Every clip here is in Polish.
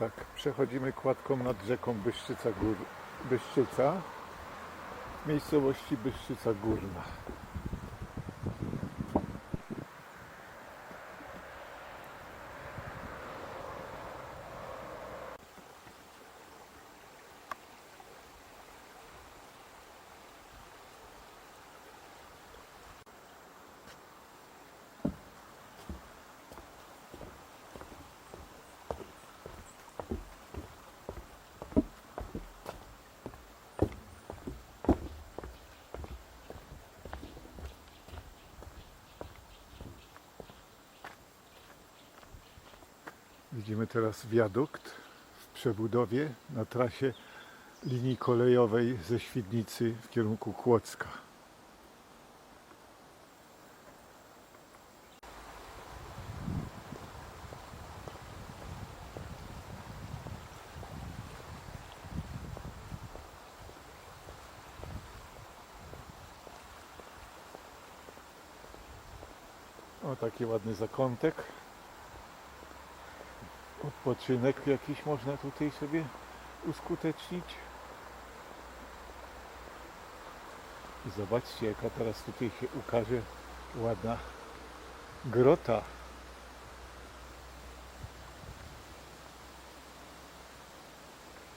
Tak, przechodzimy kładką nad rzeką Byszczyca, Gór... Byszczyca miejscowości Byszczyca Górna. Widzimy teraz wiadukt w przebudowie na trasie linii kolejowej ze Świdnicy w kierunku Kłodzka. O, taki ładny zakątek. Odpoczynek jakiś można tutaj sobie uskutecznić. I zobaczcie, jaka teraz tutaj się ukaże ładna grota.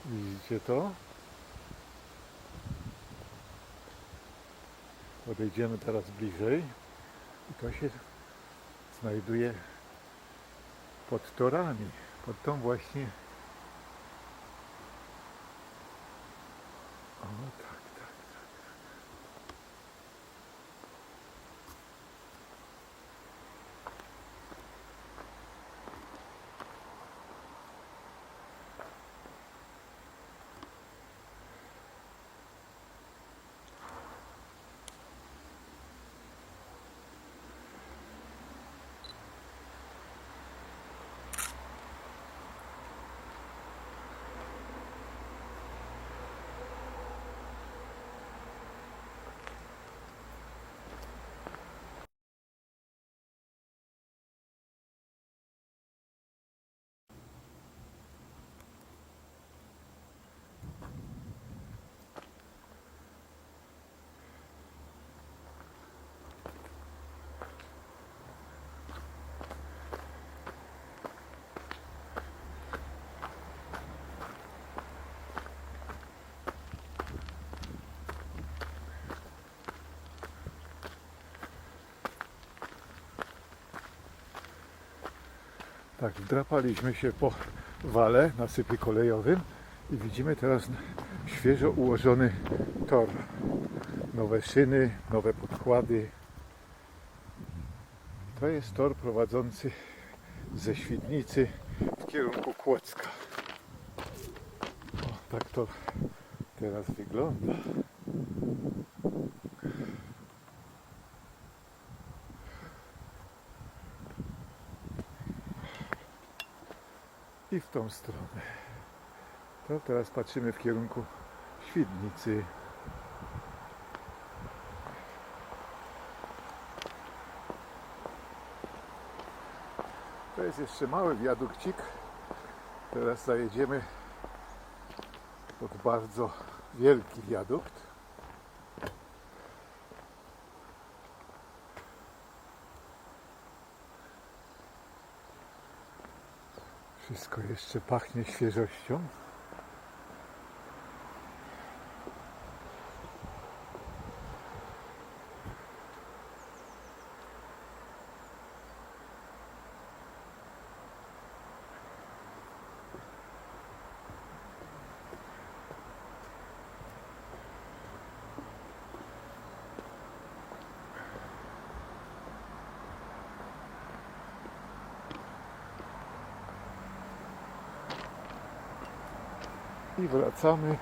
Widzicie to? Podejdziemy teraz bliżej i to się znajduje pod torami, pod tą właśnie. O tak, tak, tak. Tak, wdrapaliśmy się po wale na sypie kolejowym i widzimy teraz świeżo ułożony tor. Nowe szyny, nowe podkłady. To jest tor prowadzący ze Świdnicy w kierunku Kłodzka. O, tak to teraz wygląda. Tą stronę. To teraz patrzymy w kierunku Świdnicy. To jest jeszcze mały wiadukcik. Teraz zajedziemy pod bardzo wielki wiadukt. Jeszcze pachnie świeżością. I wracamy.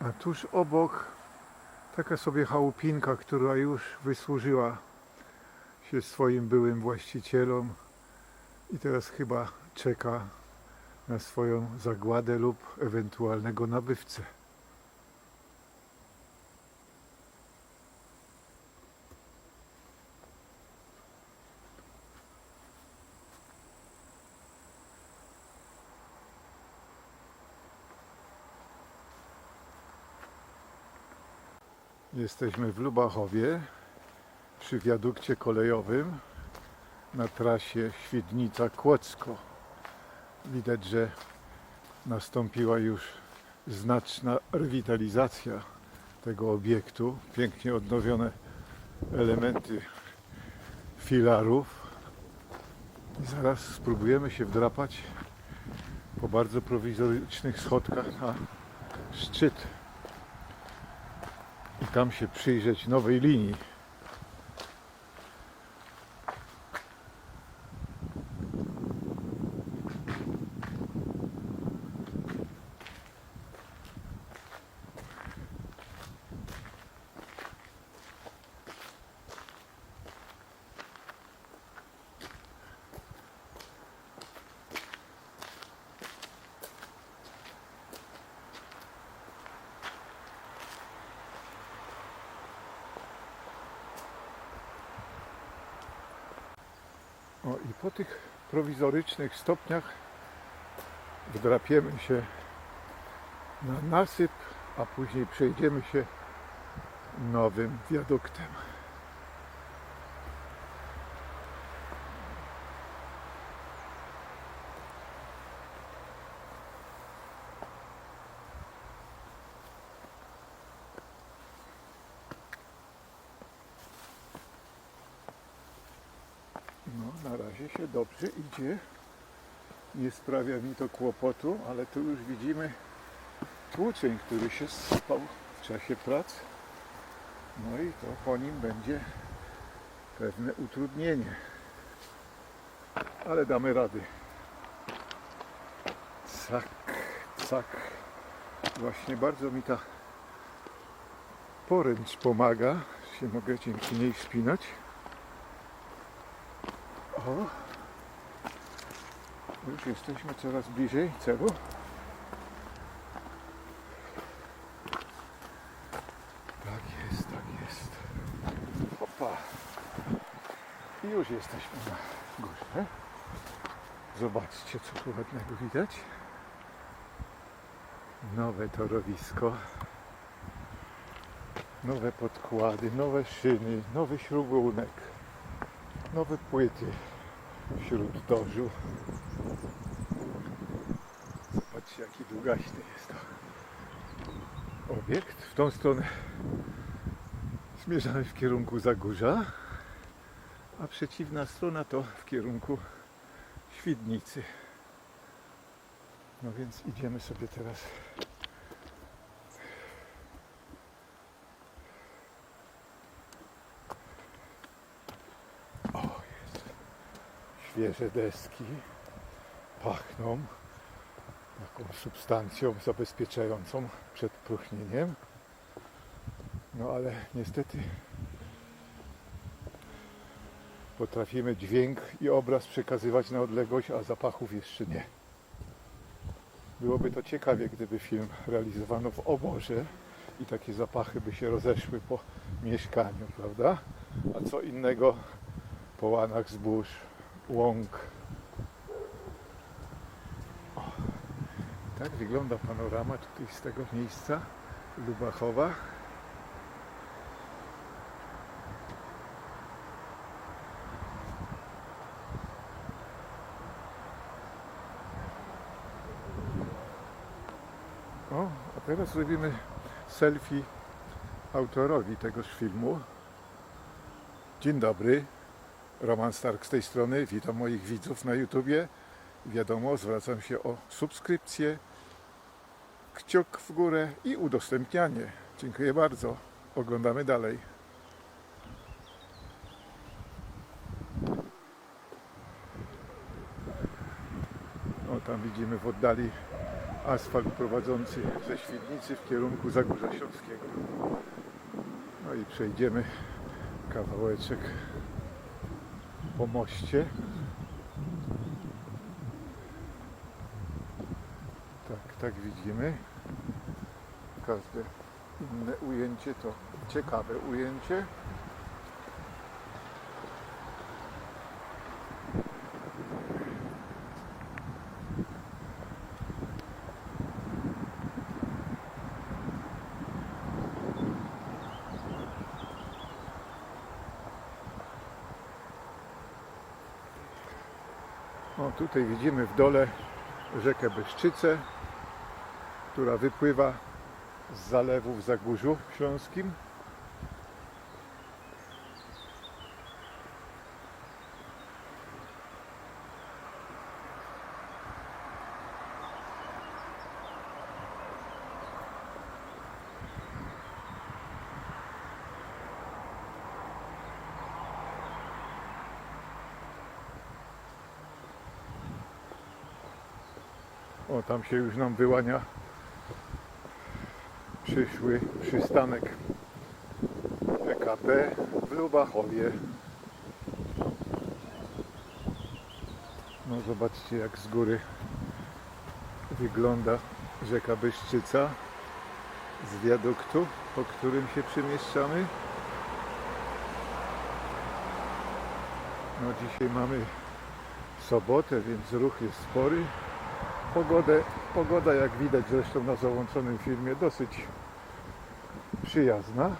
A tuż obok taka sobie chałupinka, która już wysłużyła się swoim byłym właścicielom i teraz chyba czeka na swoją zagładę lub ewentualnego nabywcę. Jesteśmy w Lubachowie przy wiadukcie kolejowym na trasie Świdnica-Kłodzko. Widać, że nastąpiła już znaczna rewitalizacja tego obiektu. Pięknie odnowione elementy filarów. I zaraz spróbujemy się wdrapać po bardzo prowizorycznych schodkach na szczyt tam się przyjrzeć nowej linii. O i po tych prowizorycznych stopniach wdrapiemy się na nasyp, a później przejdziemy się nowym wiaduktem. No, na razie się dobrze Nie sprawia mi to kłopotu, ale tu już widzimy tłuczeń, który się sypał w czasie prac. No i to po nim będzie pewne utrudnienie. Ale damy rady. Cak, cak. Właśnie bardzo mi ta poręcz pomaga. Się mogę dzięki niej wspinać. O, już jesteśmy coraz bliżej celu. Tak jest, tak jest. Opa. I już jesteśmy na górze. Zobaczcie, co tu ładnego widać. Nowe torowisko. Nowe podkłady, nowe szyny, nowy śrubunek nowe płyty wśród dożu. Zobaczcie jaki długaśny jest to obiekt. W tą stronę zmierzamy w kierunku Zagórza, a przeciwna strona to w kierunku Świdnicy. No więc idziemy sobie teraz. Świeże deski pachną substancją zabezpieczającą przed próchnieniem. No ale niestety potrafimy dźwięk i obraz przekazywać na odległość, a zapachów jeszcze nie. Byłoby to ciekawie, gdyby film realizowano w oborze i takie zapachy by się rozeszły po mieszkaniu, prawda? A co innego po łanach zbóż, łąk. Tak wygląda panorama tutaj z tego miejsca Lubachowa. O, a teraz zrobimy selfie autorowi tegoż filmu. Dzień dobry. Roman Stark z tej strony. Witam moich widzów na YouTubie. Wiadomo, zwracam się o subskrypcję, kciuk w górę i udostępnianie. Dziękuję bardzo. Oglądamy dalej. O, tam widzimy w oddali asfalt prowadzący ze Świdnicy w kierunku Zagórza Śląskiego. No i przejdziemy kawałeczek po moście. jak widzimy. Każde inne ujęcie to ciekawe ujęcie. No, tutaj widzimy w dole rzekę Byszczyce, która wypływa z zalewu w Zagórzu Śląskim. O, tam się już nam wyłania przyszły przystanek PKP w Lubachowie. No zobaczcie jak z góry wygląda rzeka Beszczyca z wiaduktu, po którym się przemieszczamy. No dzisiaj mamy sobotę, więc ruch jest spory. Pogodę, pogoda, jak widać zresztą na załączonym filmie, dosyć przyjazna.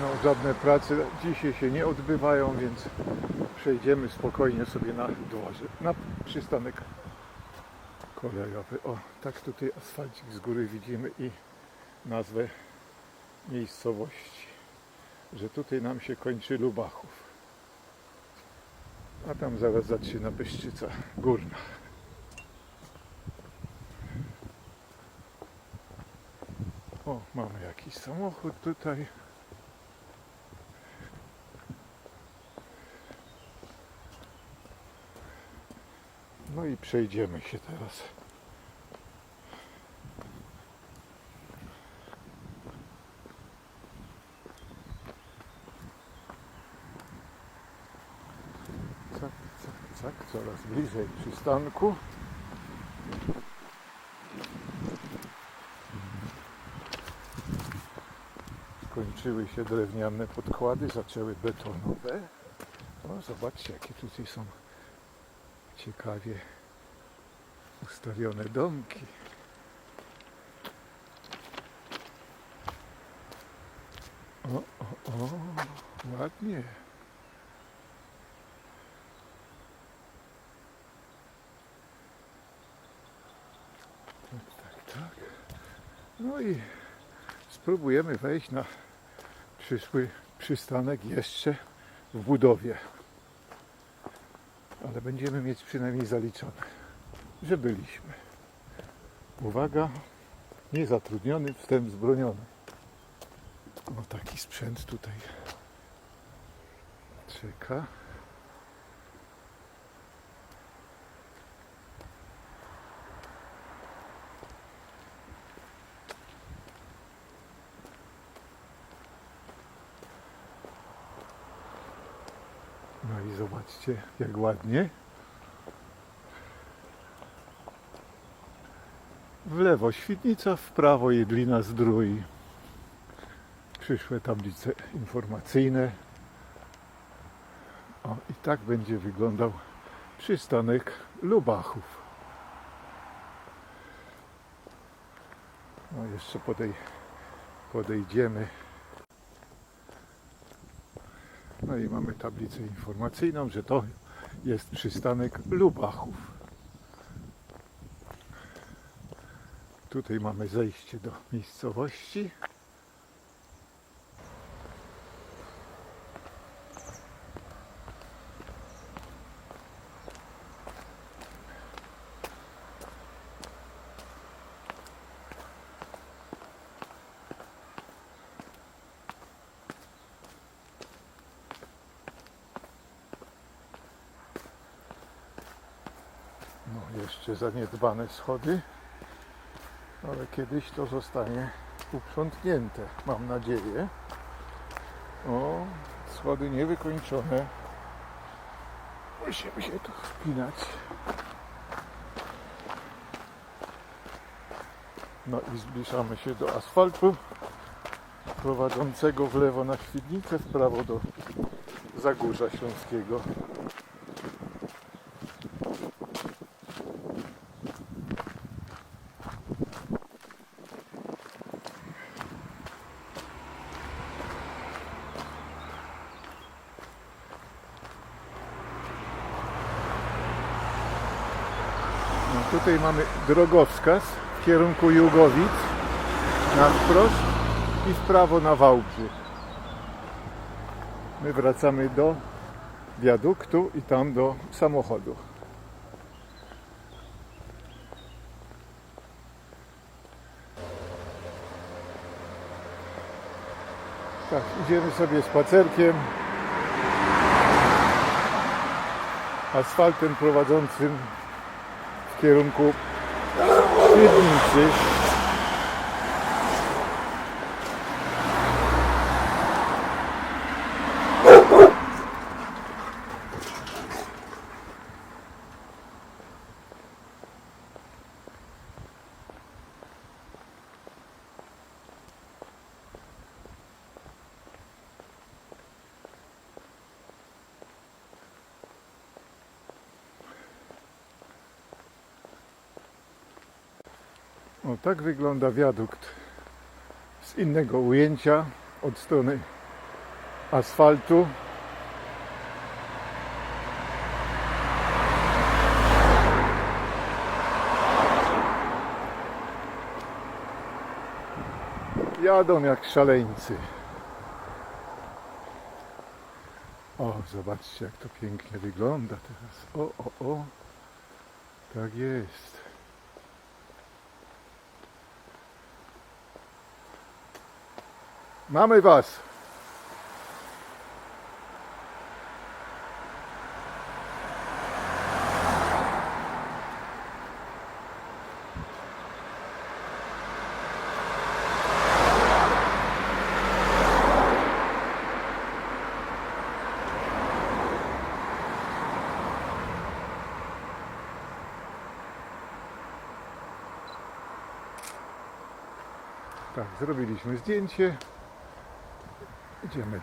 No, żadne prace dzisiaj się nie odbywają, więc przejdziemy spokojnie sobie na dworze, na przystanek kolejowy. O, tak tutaj asfalcik z góry widzimy i nazwę miejscowości, że tutaj nam się kończy Lubachów. A tam zaraz zaczyna Beszczyca Górna. O, mamy jakiś samochód tutaj. No i przejdziemy się teraz. Cak, cak, cak, coraz bliżej przystanku. Skończyły się drewniane podkłady, zaczęły betonowe. O, zobaczcie, jakie tutaj są ciekawie ustawione domki. O, o, o, ładnie. Tak, tak, tak. No i spróbujemy wejść na przyszły przystanek jeszcze w budowie. Ale będziemy mieć przynajmniej zaliczone, że byliśmy. Uwaga, niezatrudniony, wstęp zbroniony. O taki sprzęt tutaj czeka. No i zobaczcie, jak ładnie. W lewo Świdnica, w prawo Jedlina Zdrój. Przyszłe tablice informacyjne. O, i tak będzie wyglądał przystanek Lubachów. No jeszcze podej, podejdziemy. No i mamy tablicę informacyjną, że to jest przystanek Lubachów. Tutaj mamy zejście do miejscowości. No, jeszcze zaniedbane schody, ale kiedyś to zostanie uprzątnięte, mam nadzieję. O, schody niewykończone. Musimy się tu wspinać. No i zbliżamy się do asfaltu prowadzącego w lewo na Świdnicę, w prawo do Zagórza Śląskiego. Tutaj mamy drogowskaz w kierunku Jugowic na wprost i w prawo na Wałbrzych. My wracamy do wiaduktu i tam do samochodu. Tak, idziemy sobie spacerkiem asfaltem prowadzącym kierunku Świdnicy. O, tak wygląda wiadukt z innego ujęcia od strony asfaltu. Jadą jak szaleńcy. O, zobaczcie jak to pięknie wygląda teraz. O, o, o. Tak jest. Mamy was. Tak, zrobiliśmy zdjęcie. Idziemy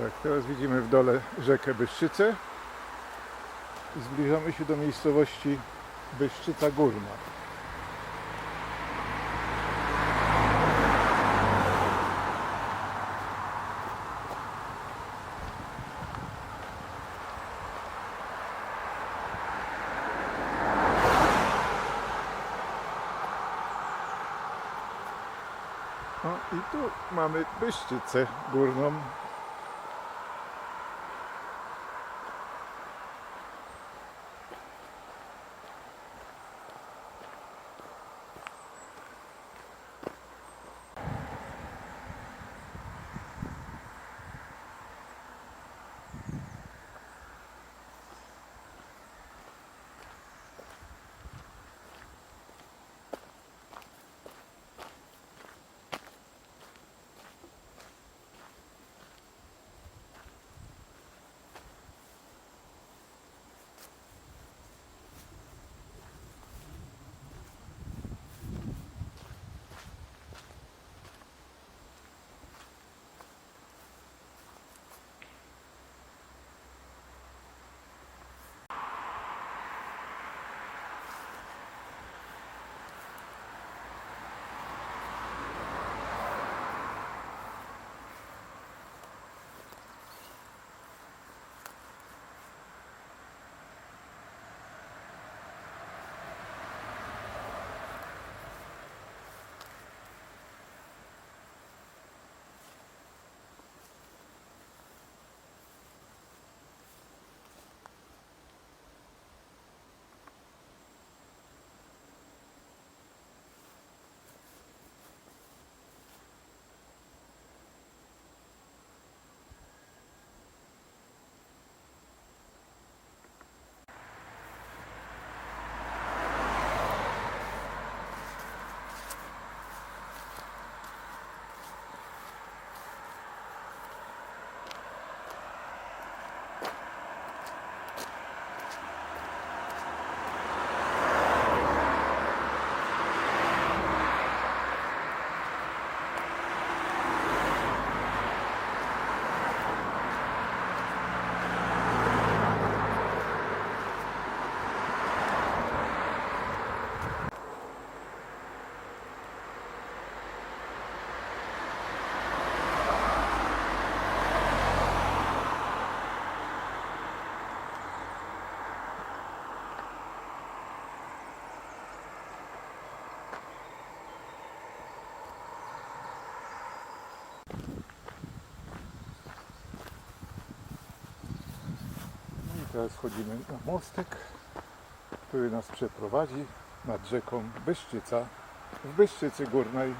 Tak, teraz widzimy w dole rzekę Byszczycę. Zbliżamy się do miejscowości Byszczyca Górna. O, i tu mamy Byszczycę Górną. Teraz wchodzimy na mostek, który nas przeprowadzi nad rzeką Byszczyca w Byszczycy Górnej